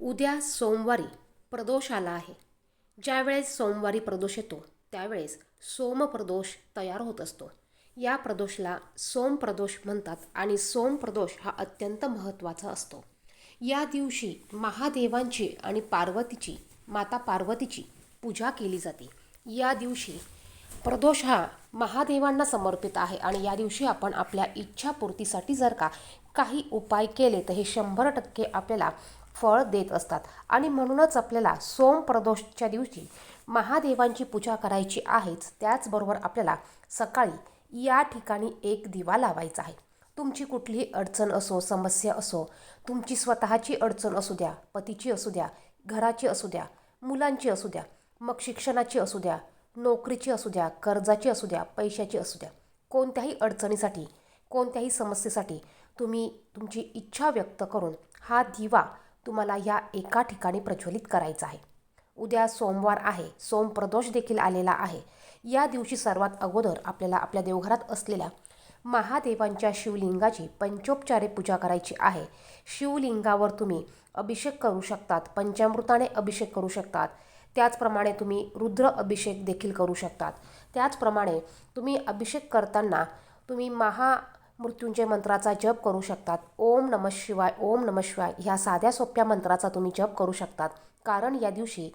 उद्या सोमवारी प्रदोष आला आहे. ज्यावेळेस सोमवारी प्रदोष येतो त्यावेळेस सोमप्रदोष तयार होत असतो. या प्रदोषला सोमप्रदोष म्हणतात आणि सोमप्रदोष हा अत्यंत महत्त्वाचा असतो. या दिवशी महादेवांची आणि पार्वतीची माता पार्वतीची पूजा केली जाते. या दिवशी प्रदोष हा महादेवांना समर्पित आहे आणि या दिवशी आपण आपल्या इच्छापूर्तीसाठी जर का काही उपाय केले तर हे शंभर टक्के आपल्याला फळ देत असतात. आणि म्हणूनच आपल्याला सोम प्रदोषच्या दिवशी महादेवांची पूजा करायची आहेच. त्याचबरोबर आपल्याला सकाळी या ठिकाणी एक दिवा लावायचा आहे. तुमची कुठलीही अडचण असो समस्या असो तुमची स्वतःची अडचण असू द्या पतीची असू द्या घराची असू द्या मुलांची असू द्या मग शिक्षणाची असू द्या नोकरीची असू द्या कर्जाची असू द्या पैशाची असू द्या कोणत्याही अडचणीसाठी कोणत्याही समस्येसाठी तुम्ही तुमची इच्छा व्यक्त करून हा दिवा तुम्हाला या एका ठिकाणी प्रज्वलित करायचा आहे. उद्या सोमवार आहे सोमप्रदोष देखील आलेला आहे. या दिवशी सर्वात अगोदर आपल्याला आपल्या देवघरात असलेल्या महादेवांच्या शिवलिंगाची पंचोपचारे पूजा करायची आहे. शिवलिंगावर तुम्ही अभिषेक करू शकतात पंचामृताने अभिषेक करू शकतात. त्याचप्रमाणे तुम्ही रुद्र अभिषेक देखील करू शकतात. त्याचप्रमाणे तुम्ही अभिषेक करताना तुम्ही महा मृत्युंजय मंत्राचा जप करू शकतात. ओम नम शिवाय ओम नम शिवाय ह्या साध्या सोप्या मंत्राचा तुम्ही जप करू शकतात. कारण या दिवशी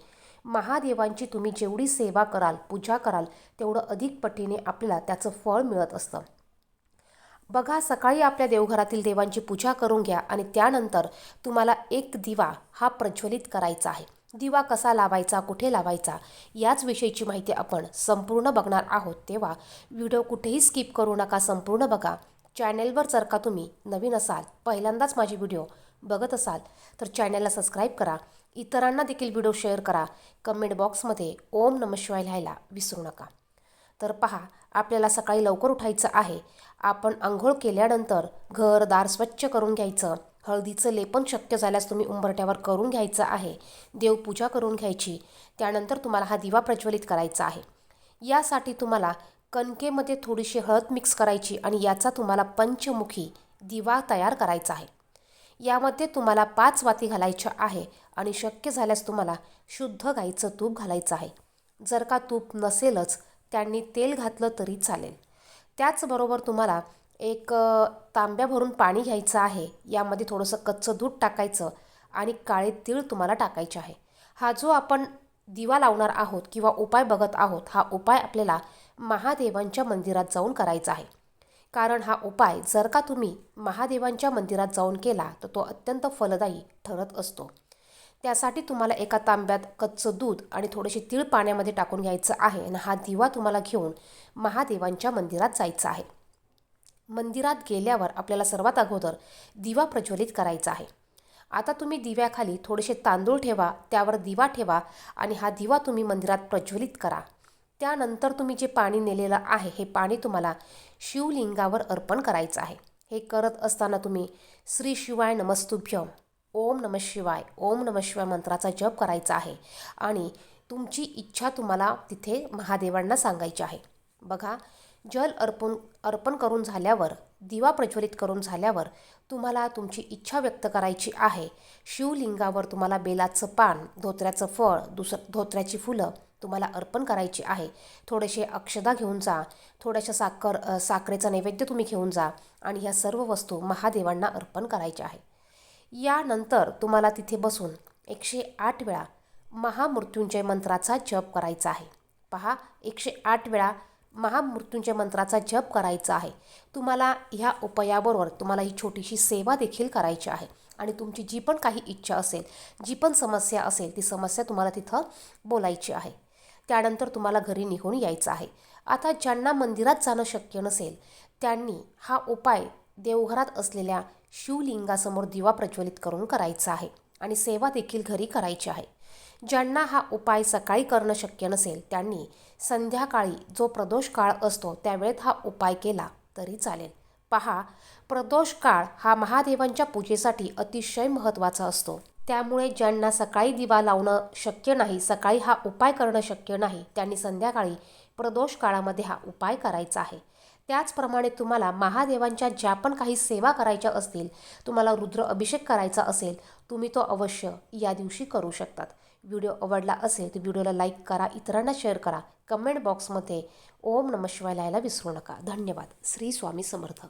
महादेवांची तुम्ही जेवढी सेवा कराल पूजा कराल तेवढं अधिक पटीने आपल्याला त्याचं फळ मिळत असतं. बघा सकाळी आपल्या देवघरातील देवांची पूजा करून घ्या आणि त्यानंतर तुम्हाला एक दिवा हा प्रज्वलित करायचा आहे. दिवा कसा लावायचा कुठे लावायचा याच विषयीची माहिती आपण संपूर्ण बघणार आहोत तेव्हा व्हिडिओ कुठेही स्किप करू नका संपूर्ण बघा. चॅनेलवर जर का तुम्ही नवीन असाल पहिल्यांदाच माझी व्हिडिओ बघत असाल तर चॅनेलला सबस्क्राईब करा. इतरांना देखील व्हिडिओ शेअर करा. कमेंट बॉक्समध्ये ओम नम शिवाय लिहायला विसरू नका. तर पहा आपल्याला सकाळी लवकर उठायचं आहे. आपण आंघोळ केल्यानंतर घर दार स्वच्छ करून घ्यायचं. हळदीचं लेपन शक्य झाल्यास तुम्ही उंबरट्यावर करून घ्यायचं आहे. देवपूजा करून घ्यायची. त्यानंतर तुम्हाला हा दिवा प्रज्वलित करायचा आहे. यासाठी तुम्हाला कणकेमध्ये थोडीशी हळद मिक्स करायची आणि याचा तुम्हाला पंचमुखी दिवा तयार करायचा आहे. यामध्ये तुम्हाला पाच वाती घालायच्या आहे आणि शक्य झाल्यास तुम्हाला शुद्ध गाईचं तूप घालायचं आहे. जर का तूप नसेलच त्यांनी तेल घातलं तरी चालेल. त्याचबरोबर तुम्हाला एक तांब्या भरून पाणी घ्यायचं आहे. यामध्ये थोडंसं कच्चं दूध टाकायचं आणि काळे तीळ तुम्हाला टाकायचे आहे. हा जो आपण दिवा लावणार आहोत किंवा उपाय बघत आहोत हा उपाय आपल्याला महादेवांच्या मंदिरात जाऊन करायचा आहे. कारण हा उपाय जर का तुम्ही महादेवांच्या मंदिरात जाऊन केला तर तो अत्यंत फलदायी ठरत असतो. त्यासाठी तुम्हाला एका तांब्यात कच्चं दूध आणि थोडेसे तीळ पाण्यामध्ये टाकून घ्यायचं आहे आणि हा दिवा तुम्हाला घेऊन महादेवांच्या मंदिरात जायचं आहे. मंदिरात गेल्यावर आपल्याला सर्वात अगोदर दिवा प्रज्वलित करायचा आहे. आता तुम्ही दिव्याखाली थोडेसे तांदूळ ठेवा त्यावर दिवा ठेवा आणि हा दिवा तुम्ही मंदिरात प्रज्वलित करा. त्यानंतर तुम्ही जे पाणी नेलेलं आहे हे पाणी तुम्हाला शिवलिंगावर अर्पण करायचं आहे. हे करत असताना तुम्ही श्री शिवाय नमस्तुभ्यम ओम नम शिवाय ओम नम शिवाय मंत्राचा जप करायचा आहे आणि तुमची इच्छा तुम्हाला तिथे महादेवांना सांगायची आहे. बघा जल अर्पण अर्पण करून झाल्यावर दिवा प्रज्वलित करून झाल्यावर तुम्हाला तुमची इच्छा व्यक्त करायची आहे. शिवलिंगावर तुम्हाला बेलाचं पान धोत्र्याचं फळ दुसरं धोत्र्याची फुलं तुम्हाला अर्पण करायची आहे. थोडेसे अक्षदा घेऊन जा. थोड्याशा साखर साखरेचा नैवेद्य तुम्ही घेऊन जा आणि ह्या सर्व वस्तू महादेवांना अर्पण करायच्या आहे. यानंतर तुम्हाला तिथे बसून एकशे आठ वेळा महामृत्युंजय मंत्राचा जप करायचा आहे. पहा एकशे आठ वेळा महामृत्युंजय मंत्राचा जप करायचा आहे. तुम्हाला ह्या उपायाबरोबर तुम्हाला ही छोटीशी सेवा देखील करायची आहे. आणि तुमची जी पण काही इच्छा असेल जी पण समस्या असेल ती समस्या तुम्हाला तिथं बोलायची आहे. त्यानंतर तुम्हाला घरी निघून यायचं आहे. आता ज्यांना मंदिरात जाणं शक्य नसेल त्यांनी हा उपाय देवघरात असलेल्या शिवलिंगासमोर दिवा प्रज्वलित करून करायचा आहे. आणि सेवा देखील घरी करायची आहे. ज्यांना हा उपाय सकाळी करणं शक्य नसेल त्यांनी संध्याकाळी जो प्रदोष काळ असतो त्यावेळेत हा उपाय केला तरी चालेल. पहा प्रदोष काळ हा महादेवांच्या पूजेसाठी अतिशय महत्त्वाचा असतो. त्यामुळे ज्यांना सकाळी दिवा लावणं शक्य नाही सकाळी हा उपाय करणं शक्य नाही त्यांनी संध्याकाळी प्रदोष काळामध्ये हा उपाय करायचा आहे. त्याचप्रमाणे तुम्हाला महादेवांच्या ज्या पण काही सेवा करायच्या असतील तुम्हाला रुद्र अभिषेक करायचा असेल तुम्ही तो अवश्य या दिवशी करू शकतात. व्हिडिओ आवडला असेल तर व्हिडिओला लाईक करा इतरांना शेअर करा. कमेंट बॉक्समध्ये ओम नम शिवाय लिहायला विसरू नका. धन्यवाद. श्री स्वामी समर्थ.